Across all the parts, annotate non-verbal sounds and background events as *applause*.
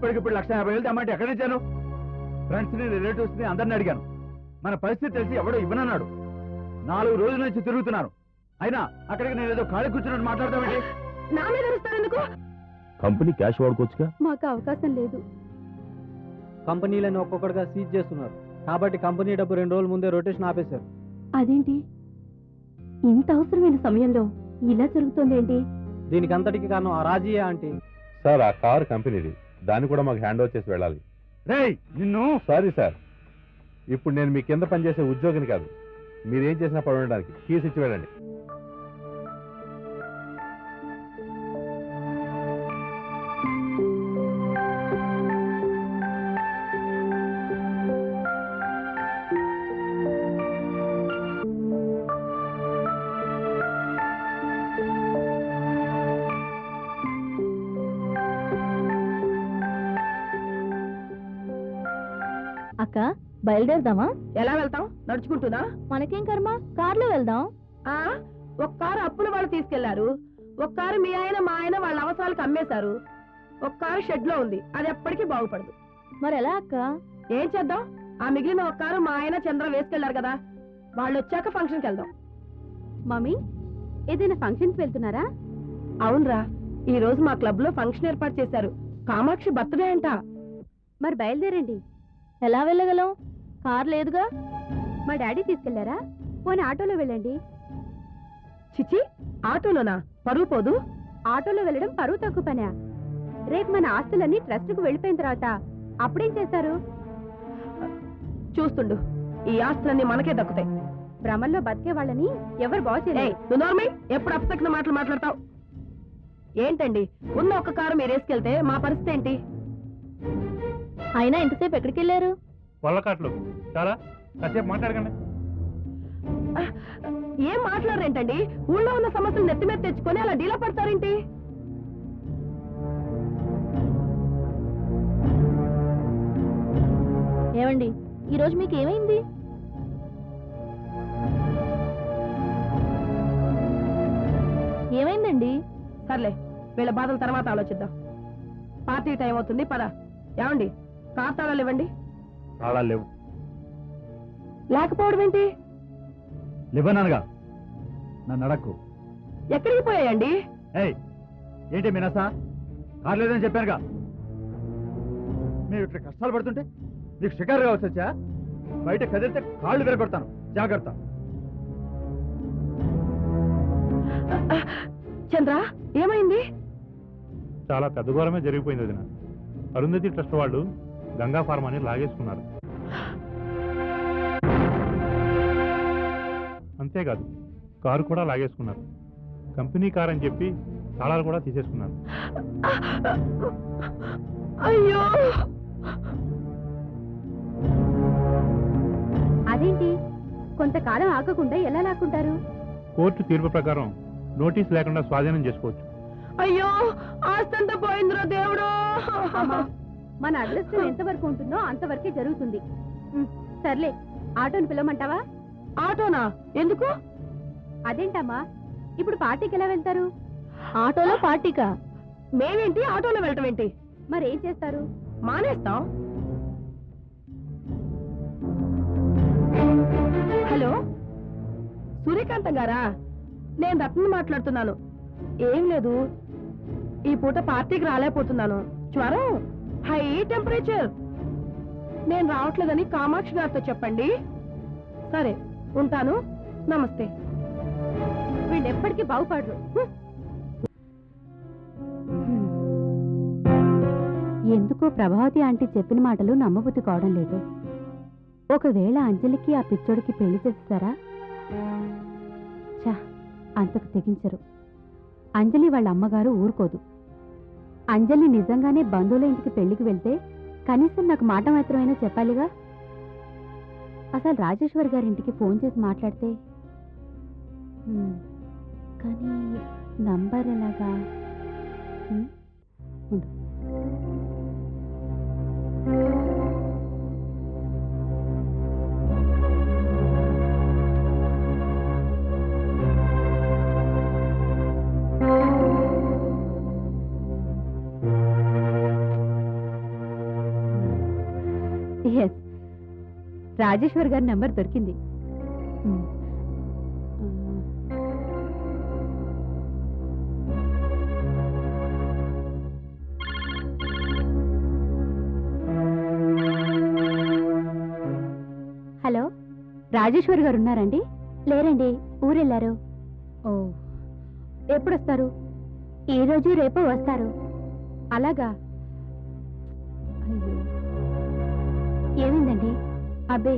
ఇప్పటికిప్పుడు లక్ష యాభై వేలు తెమ్మంటే ఎక్కడ ఇచ్చాను? ఫ్రెండ్స్ని రిలేటివ్స్ని అందరిని అడిగాను. మన పరిస్థితి తెలిసి ఎవడో ఇవ్వనన్నాడు. నాలుగు రోజుల నుంచి తిరుగుతున్నాను. అయినా అక్కడికి నేను ఏదో ఖాళీ కూర్చున్నట్టు నా మీద ఎందుకు? కంపెనీ క్యాష్ వాడుకోవచ్చుగా? మాకు అవకాశం లేదు. కంపెనీలను ఒక్కొక్కటిగా సీజ్ చేస్తున్నారు. కాబట్టి కంపెనీ డబ్బు రెండు రోజుల ముందే రొటేషన్ ఆపేశారు. అదేంటి? ఇంత అవసరమైన సమయంలో ఇలా జరుగుతోంది ఏంటి? దీనికి అంతటికి కారణం ఆ రాజీయే ఆంటీ. సార్ ఆ కార్ కంపెనీది. దాన్ని కూడా మాకు హ్యాండ్ ఓవర్ చేసి వెళ్ళాలి. రేయ్ నిన్ను? సారీ సార్ ఇప్పుడు నేను మీ కింద పనిచేసే ఉద్యోగిని కాదు. మీరేం చేసినా పడడానికి కీస్ ఇచ్చి వెళ్ళండి. బయలుదేరదామా? ఎలా వెళ్తాం? నడుచుకుంటున్నా మనకేం కర్మ? కార్లో వెళ్దాం. ఆ ఒక కారు అప్పుల వాళ్ళు తీసుకెళ్ళారు. ఒక కారు మీ ఆయన మా ఆయన వాళ్ళ అవసరాలకు అమ్మేశారు. ఒక కారు షెడ్లో ఉంది. అది ఎప్పటికీ బాగుపడదు. మరి ఎలా అక్క? ఏం చేద్దాం? ఆ మిగిలిన ఒక కారు మా ఆయన చంద్ర వేసుకెళ్ళారు కదా. వాళ్ళు వచ్చాక ఫంక్షన్కి వెళ్దాం. మమ్మీ ఏదైనా ఫంక్షన్కి వెళ్తున్నారా? అవునరా. ఈ రోజు మా క్లబ్లో ఫంక్షన్ ఏర్పాటు చేశారు. కామాక్షి బర్త్డే అంట. మరి బయలుదేరండి. ఎలా వెళ్ళగలం? కార్ లేదుగా? మా డాడీ తీసుకెళ్ళారా? పోనీ ఆటోలో వెళ్ళండి. చిచి ఆటోలోనా? పరువు పోదు? ఆటోలో వెళ్ళడం పరువు తక్కువ పనా? రేపు మన ఆస్తులన్నీ ట్రస్ట్కు వెళ్ళిపోయిన తర్వాత అప్పుడేం చేస్తారు? చూస్తుండు. ఈ ఆస్తులన్నీ మనకే దక్కుతాయి. భ్రమంలో బతికే వాళ్ళని ఎవరు బాగు నోర్మి ఎప్పుడు అప్సెక్న మాటలు మాట్లాడతావు? ఏంటండి ఉన్న ఒక కారు మీరు వేసుకెళ్తే మా పరిస్థితి ఏంటి? అయినా ఇంతసేపు ఎక్కడికి వెళ్ళారు వల్లకాట్లు చాలా కాసేపు మాట్లాడకండి ఏం మాట్లాడరేంటండి? ఊళ్ళో ఉన్న సమస్యలు నెత్తి మీద తెచ్చుకొని అలా డీలా పడతారేంటి? ఏమండి ఈరోజు మీకు ఏమైంది? ఏమైందండి? సర్లే వీళ్ళ బాధల తర్వాత ఆలోచిద్దాం. పార్టీ టైం అవుతుంది పద. ఏమండి కార్ తాళాలు ఇవ్వండి. తాళాలు లేవు. లేకపోవడం ఏంటి? లేవనగా నన్ను అడక్కు. ఎక్కడికి పోయాయండి? ఏయ్ ఏంటి మినసా? కార్ లేదని చెప్పానుగా. మీరు ఇట్లా కష్టాలు పడుతుంటే నీకు షికారు కావచ్చు వచ్చా? బయట కదిలితే కాళ్ళు విరగొడతాను. జాగ్రత్త. చంద్ర ఏమైంది? చాలా పెద్ద ఘోరమే జరిగిపోయింది వదిన. అరుంధతి ట్రస్ట్ వాళ్ళు గంగా ఫార్మాని లాగేసుకున్నారు. అంతేకాదు కారు కూడా లాగేసుకున్నారు. కంపెనీ కార్ అని చెప్పి తాళాలు కూడా తీసేసుకున్నారు. అయ్యో! అదేంటి? కొంతకాలం ఆగకుండా ఎలా లాక్కుంటారు? కోర్టు తీర్పు ప్రకారం నోటీస్ లేకుండా స్వాధీనం చేసుకోవచ్చు. అయ్యో! ఆస్తంతా పోయిందిరో దేవుడు. మన అదృష్టం ఎంతవరకు ఉంటుందో అంతవరకే జరుగుతుంది. సర్లే ఆటోని పిలవమంటావా? ఆటోనా? ఎందుకు? అదేంటమ్మా? ఇప్పుడు పార్టీకి ఎలా వెళ్తారు? ఆటోలో పార్టీకా? మేమేంటి ఆటోలో వెళ్ళటం ఏంటి? మరేం చేస్తారు? మానేస్తాం. హలో? సూర్యకాంతం గారా? నేను రత్న మాట్లాడుతున్నాను. ఏం లేదు. ఈ పూట పార్టీకి రాలేకపోతున్నాను. జ్వరం. High temperature. నేను రావట్లేదని కామాక్షి గారితో చెప్పండి. సరే ఉంటాను. నమస్తే. వీళ్ళు ఎప్పటికీ బాగుపడరు. ఎందుకో ప్రభావతి ఆంటీ చెప్పిన మాటలు నమ్మబుద్ధి కావడం లేదు. ఒకవేళ అంజలికి ఆ పిచ్చోడికి పెళ్ళి చేస్తారా? చా అంతకు తెగించరు. అంజలి వాళ్ళ అమ్మగారు ఊరుకోదు. అంజలి నిజంగానే బంధువుల ఇంటికి పెళ్ళికి వెళ్తే కనీసం నాకు మాట మాత్రమైనా చెప్పాలిగా? అసలు రాజేశ్వర్ గారి ఇంటికి ఫోన్ చేసి మాట్లాడితే? కానీ నంబర్ ఎలాగా? ఉండు. రాజేశ్వర్ గారి నెంబర్ దొరికింది. హలో రాజేశ్వర్ గారు ఉన్నారండి? లేరండి ఊరెళ్ళారు. ఓ ఎప్పుడొస్తారు? ఈ రోజు రేపు వస్తారు. అలాగా అబ్బే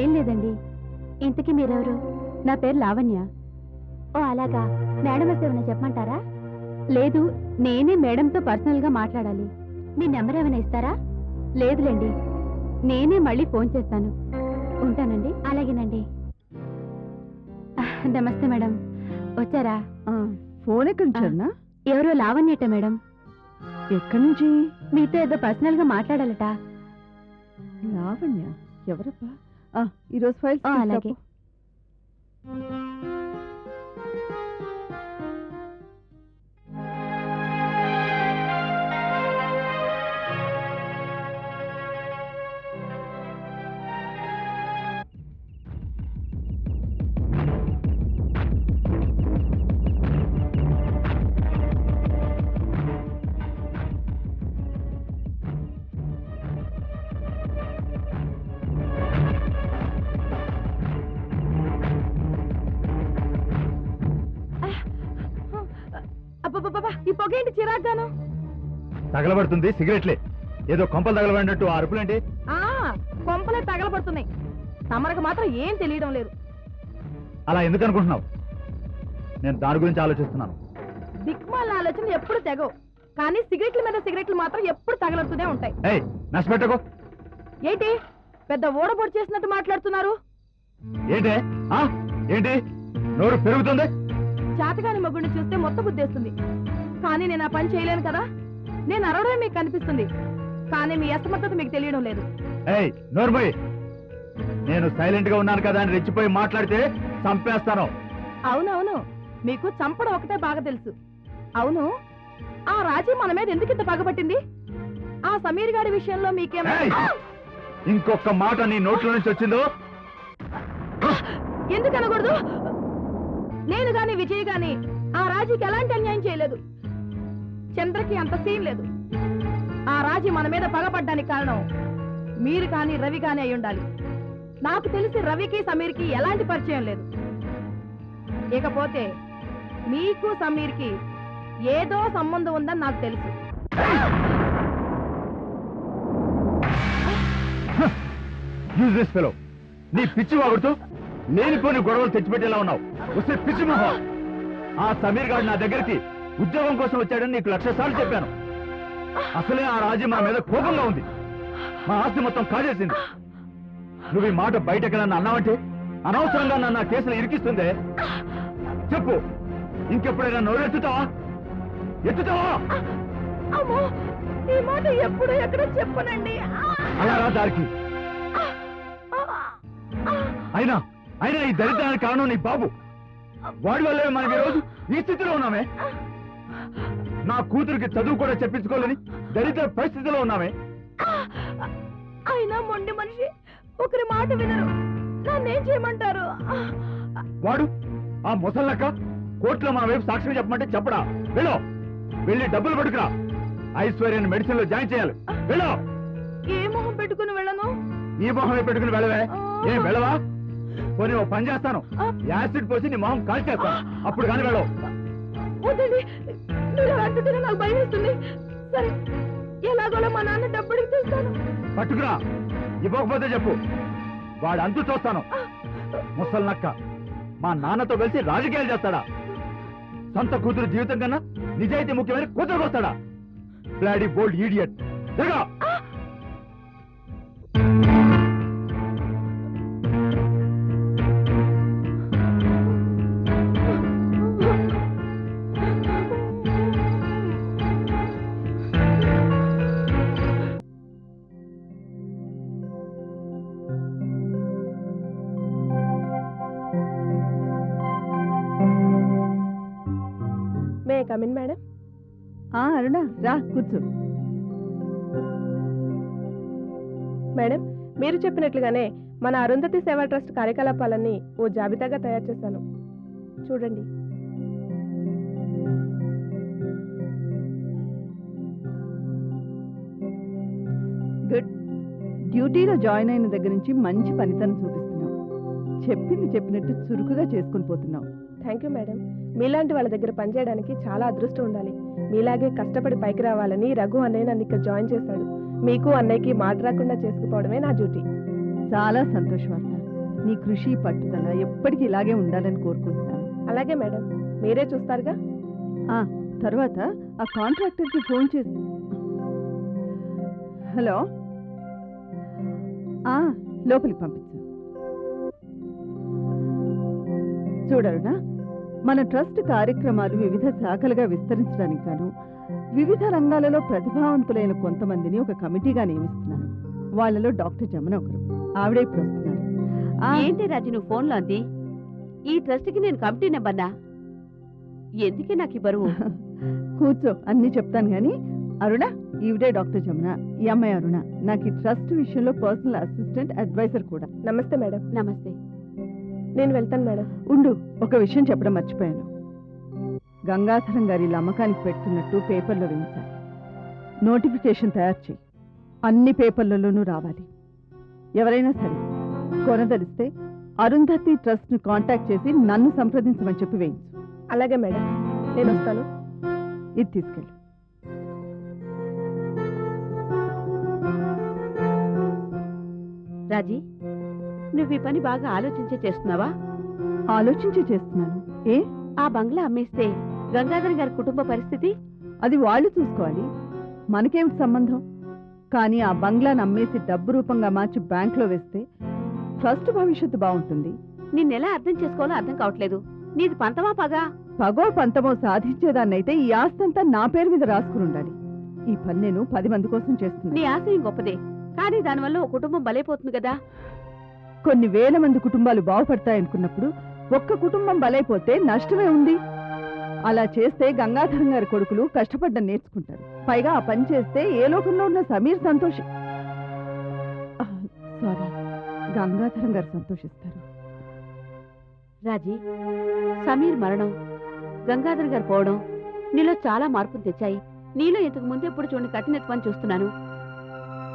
ఏం లేదండి. ఇంతకీ మీరెవరు? నా పేరు లావణ్య. ఓ అలాగా. మేడం వస్తే ఏమైనా చెప్పమంటారా? లేదు నేనే మేడంతో పర్సనల్గా మాట్లాడాలి. మీ నెంబర్ ఏమైనా ఇస్తారా? లేదులేండి. నేనే మళ్ళీ ఫోన్ చేస్తాను. ఉంటానండి. అలాగేనండి. నమస్తే మేడం. వచ్చారా? ఫోన్ ఎక్కడి నుంచి అన్నా ఎవరో లావణ్యట మేడం. ఎక్కడి నుంచి? మీతో ఏదో పర్సనల్గా మాట్లాడాలట. లావణ్య ఎవరప్పా ఈరోజు ఫైల్స్ అలాగే. ఈ పొగేంటి చిరాగ్గాను? తగలబడుతుంది సిగరెట్లే. ఏదో కొంపలు తగలబడినట్టు ఆ అరుపులేంటి? ఆ కొంపలే తగలబడుతున్నాయి. తమరకు మాత్రం ఏం తెలియడం లేదు. అలా ఎందుకు అనుకుంటున్నావు నేను దాని గురించి ఆలోచిస్తున్నాను. దిక్మాల ఆలోచన ఎప్పుడు తెగవు. కానీ సిగరెట్ల మీద సిగరెట్లు మాత్రం ఎప్పుడు తగలడుతూనే ఉంటాయి. ఏయ్ నష్టపెట్టకు ఏంటి? పెద్ద ఓడబొడి చేసినట్టు మాట్లాడుతున్నారు? ఏంటి? ఆ? ఏంటి? నోరు పెరుగుతుంది? చేతగాని మగుడిని చూస్తే మొత్తం బుద్ధేస్తుంది కానీ నేను ఆ పని చేయలేను కదా? నేను అరవడమే మీకు కనిపిస్తుంది. కానీ మీ అసమర్థత మీకు తెలియడం లేదు. ఏయ్ నోర్మోయ్. నేను సైలెంట్గా ఉన్నాను కదా అని రెచ్చిపోయి మాట్లాడితే చంపేస్తాను. అవునవును. మీకు చంపడం ఒకటే బాగా తెలుసు. అవును. ఆ రాజీ మన మీద ఎందుకు ఇంత పగబట్టింది? ఆ సమీర్ గారి విషయంలో మీకేమో ఏయ్! ఇంకొక మాట నీ నోట్లో నుంచి వచ్చిందో? ఎందుకు అనకూడదు? నేను గాని విజయ్ గాని ఆ రాజీకి ఎలాంటి అన్యాయం చేయలేదు. చంద్రకి అంత సీన్ లేదు. ఆ రాజీ మన మీద పగపడ్డానికి కారణం మీరు కానీ రవి కానీ అయి ఉండాలి. నాకు తెలిసి రవికి సమీర్కి ఎలాంటి పరిచయం లేదు. ఇకపోతే మీకు సమీర్కి ఏదో సంబంధం ఉందని నాకు తెలుసు. యూజ్లెస్ ఫెలో నీ పిచ్చి వాగుడుతూ లేనిపోని గొడవలు తెచ్చిపెట్టేలా ఉన్నావు. వస్తే పిచ్చి మొహం. ఆ సమీర్ గారు నా దగ్గరికి ఉద్యోగం కోసం వచ్చాడని నీకు లక్ష సార్లు చెప్పాను. అసలే ఆ రాజీ మన మీద కోపంగా ఉంది. మా ఆస్తి మొత్తం కాజేసింది. నువ్వు ఈ మాట బయటకెళ్ళని అన్నావంటే అనవసరంగా నన్ను ఆ కేసులు ఇరికిస్తుందే. చెప్పు. ఇంకెప్పుడైనా నోరెత్తుతావా? ఎత్తుతావా? అమ్మో ఈ మాట ఎప్పుడు ఎక్కడ చెప్పనండి. అలా రా దారికి అయినా అయినా ఈ దరిద్రానికి కారణం నీ బాబు. వాడి వల్లే మనం ఈ రోజు ఈ స్థితిలో ఉన్నామే. నా కూతురికి చదువు కూడా చెప్పించుకోలేని దరిద్ర పరిస్థితిలో ఉన్నామే. అయినా మొండి మనిషి ఒకరి మాట వినరు. నన్నేం చేయమంటారు? వాడు ఆ ముసల్లక్క కోర్టులో మన వైపు సాక్ష్యం చెప్పమంటే చెప్పడా? వెళ్ళు. వెళ్ళి డబ్బులు పట్టుకురా. ఐశ్వర్యాన్ని మెడిసిన్లో జాయిన్ చేయాలి. వెళ్ళు. ఏ మొహం పెట్టుకుని వెళ్ళను? ఈ మొహమే పెట్టుకుని వెళ్ళవే. ఏం వెళ్ళవా? పోనీ ఓ పని చేస్తాను. యాసిడ్ పోసి నీ మొహం కాల్ చేస్తాను అప్పుడు కానీ వెళ్ళవు వద్దండి మీరు అలా అంటుంటేనే నాకు భయం వేస్తుంది? సరే ఎలాగోలా మా నాన్న డబ్బుడికి తెస్తాను. పట్టుకురా. ఇవ్వకపోతే చెప్పు. వాడు అంతు చూస్తాను. ముసలి నక్క మా నాన్నతో కలిసి రాజకీయాలు చేస్తాడా? సొంత కూతురు జీవితం కన్నా నిజాయితీ ముఖ్యమైన కూతురుకు వస్తాడా బ్లాడీ బోల్డ్ ఈడియట్. జరగా అరుణ రా కూర్చో. మేడం మీరు చెప్పినట్లుగానే మన అరుంధతి సేవా ట్రస్ట్ కార్యకలాపాలన్నీ ఓ జాబితాగా తయారు చేశాను. చూడండి. గుడ్. డ్యూటీలో జాయిన్ అయిన దగ్గర నుంచి మంచి పనితనం చూపిస్తున్నావు. చెప్పింది చెప్పినట్టు చురుకుగా చేసుకుని పోతున్నావు. Thank you madam. మీలాంటి వాళ్ళ దగ్గర పనిచేయడానికి చాలా అదృష్టం ఉండాలి. మీలాగే కష్టపడి పైకి రావాలని రఘు అన్నయ్య నన్ను ఇక్కడ జాయిన్ చేశాడు. మీకు అన్నయ్యకి మాట రాకుండా చేసుకుపోవడమే నా డ్యూటీ. చాలా సంతోషం అన్న నీ కృషి పట్టుదల ఎప్పటికీ ఇలాగే ఉండాలని కోరుకుంటున్నాను. అలాగే మేడం. మీరే చూస్తారుగా? ఆ తర్వాత ఆ కాంట్రాక్టర్కి ఫోన్ చేసి హలో? ఆ లోపలికి పంపించు. చూడరునా మన ట్రస్ట్ కార్యక్రమాలు వివిధ శాఖలుగా విస్తరించడానికి గాను వివిధ రంగాలలో ప్రతిభావంతులైన కొంతమందిని ఒక కమిటీగా నియమిస్తున్నాను. వాళ్ళలో డాక్టర్ జమున ఒకరు. ఆవిడే ఇప్పుడు వస్తున్నారు. ఆ, ఏంటి రాజు నువ్వు ఫోన్లో అంది? ఈ ట్రస్ట్కి నేను కమిటీ నెంబర్నా? ఎందుకే నాకు ఈ బరువు? *laughs* కూర్చో అన్ని చెప్తాను గాని. అరుణ ఈవిడే డాక్టర్ జమున. ఈ అమ్మాయి అరుణ. నాకు ఈ ట్రస్ట్ విషయంలో పర్సనల్ అసిస్టెంట్ అడ్వైజర్ కూడా. నమస్తే మేడం. నమస్తే. నేను వెళ్తాను మేడం. ఉండు ఒక విషయం చెప్పడం మర్చిపోయాను. గంగాధరం గారి ఇలా అమ్మకానికి పెడుతున్నట్టు పేపర్లో వేయించాలి. నోటిఫికేషన్ తయారు చేయి. అన్ని పేపర్లలోనూ రావాలి. ఎవరైనా సరే కొనదలిస్తే అరుంధతి ట్రస్ట్ను కాంటాక్ట్ చేసి నన్ను సంప్రదించమని చెప్పి వేయించు. అలాగే మేడం. నేను వస్తాను. ఇది తీసుకెళ్ళు. రాజీ నువ్వు ఈ పని బాగా ఆలోచించే చేస్తున్నావా? ఆలోచించి చేస్తున్నాను. ఏ? ఆ బంగ్లా అమ్మేస్తే గంగాధర్ గారి కుటుంబ పరిస్థితి? అది వాళ్ళు చూసుకోవాలి. మనకేమిటి సంబంధం? కానీ ఆ బంగ్లాను అమ్మేసి డబ్బు రూపంగా మార్చి బ్యాంక్లో వేస్తే ట్రస్ట్ భవిష్యత్తు బాగుంటుంది. నిన్నెలా అర్థం చేసుకోవాలో అర్థం కావట్లేదు. నీది పంతమా పగా? పగో పంతమో సాధించేదాన్నైతే ఈ ఆస్తంతా నా పేరు మీద రాసుకుని ఉండాలి. ఈ పని నేను పది మంది కోసం నీ చేస్తున్నాను ఆశయం గొప్పదే. కానీ దానివల్ల ఓ కుటుంబం బలైపోతుంది కదా. కొన్ని వేల మంది కుటుంబాలు బాగుపడతాయనుకున్నప్పుడు ఒక్క కుటుంబం బలైపోతే నష్టమే ఉంది. అలా చేస్తే గంగాధరం గారి కొడుకులు కష్టపడ్డం నేర్చుకుంటారు. పైగా ఆ పని చేస్తే ఏ లోకంలో ఉన్న సమీర్ సంతోష్ సారీ గంగాధరం గారు సంతోషిస్తారు. రాజీ సమీర్ మరణం గంగాధర్ గారు పోవడం నీలో చాలా మార్పులు తెచ్చాయి. నీలో ఇంతకు ముందు ఎప్పుడు చూడని కఠినత్వాన్ని చూస్తున్నాను.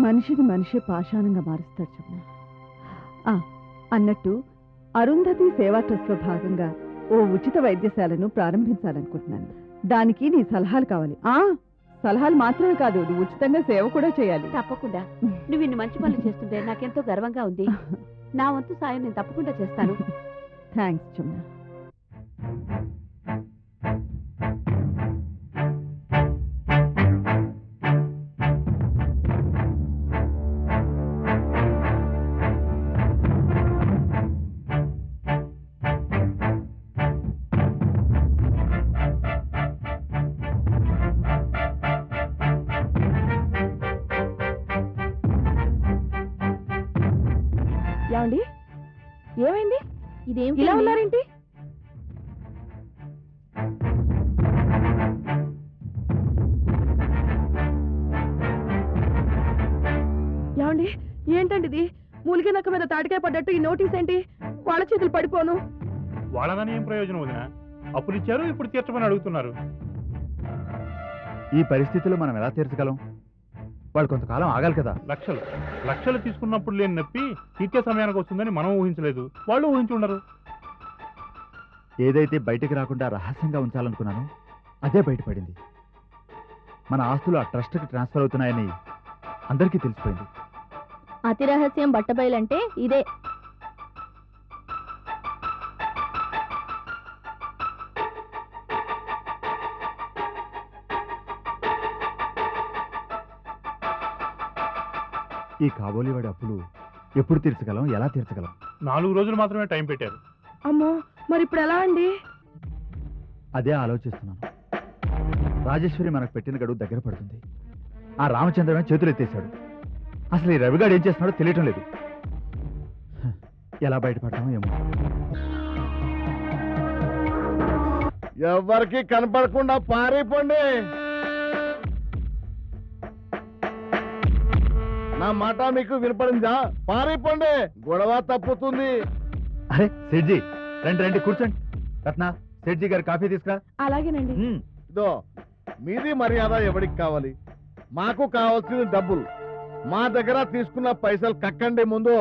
మనిషిని మనిషి పాషాణంగా మారుస్తాడు చెప్పిన అన్నట్టు అరుంధతి సేవా ట్రస్ట్లో భాగంగా ఓ ఉచిత వైద్యశాలను ప్రారంభించాలనుకుంటున్నాను. దానికి నీ సలహాలు కావాలి. ఆ సలహాలు మాత్రమే కాదు నువ్వు ఉచితంగా సేవ కూడా చేయాలి. తప్పకుండా. నువ్వు ఇన్ని మంచి పనులు చేస్తుంటే నాకెంతో గర్వంగా ఉంది. *laughs* నా వంతు సాయం నేను తప్పకుండా చేస్తాను. *laughs* థ్యాంక్స్ చుమ్నా ఏమండి? ఏమైంది? ఇదేం ఇలా ఉన్నారేంటి? ఏమండి? ఏంటండి ఇది? మూలిగే నక్క మీద తాటికాయ పడ్డట్టు ఈ నోటీస్ ఏంటి? వాళ్ళ చేతులు పడిపోను. వాళ్ళదని ఏం ప్రయోజనం వదిన? అప్పులు ఇచ్చారు ఇప్పుడు తీర్చమని అడుగుతున్నారు. ఈ పరిస్థితిలో మనం ఎలా తీర్చగలం? వాళ్ళు కొంతకాలం ఆగాలి కదా. లక్షలు. లక్షలు తీసుకున్నప్పుడు లేని నొప్పి తీర్చే సమయానికి వస్తుందని మనం ఊహించలేదు. వాళ్ళు ఊహించి ఉండరు. ఏదైతే బయటికి రాకుండా రహస్యంగా ఉంచాలనుకున్నానో అదే బయటపడింది. మన ఆస్తులు ఆ ట్రస్ట్కి ట్రాన్స్ఫర్ అవుతున్నాయని అందరికీ తెలిసిపోయింది. అతి రహస్యం బట్టబయలంటే ఇదే. ఈ కాబోలి వాడి అప్పులు ఎప్పుడు తీర్చగలం ఎలా తీర్చగలం? నాలుగు రోజులు మాత్రమే టైం పెట్టారు. అమ్మో మరి ఇప్పుడు ఎలా అండి? అదే ఆలోచిస్తున్నాను. రాజేశ్వరి మనకు పెట్టిన గడువు దగ్గర పడుతుంది. ఆ రామచంద్రమే చేతులు ఎత్తేశాడు. అసలు ఈ రవిగాడు ఏం చేస్తున్నాడో తెలియటం లేదు. హ, ఎలా బయటపడతామో ఏమో. ఎవరికి కనపడకుండా పారిపోండి నా మాట మీకు వినపడిందా? పారిపోండి. గొడవ తప్పుతుంది. అరే సెడ్జీ రండి రండి కూర్చోండి. రత్న సెడ్జీ గారు కాఫీ తీసుకురా. అలాగేనండి. ఇదో మీది మర్యాద ఎవరికి కావాలి? మాకు కావాల్సిన డబ్బులు. మా దగ్గర తీసుకున్న పైసలు కక్కండి ముందు.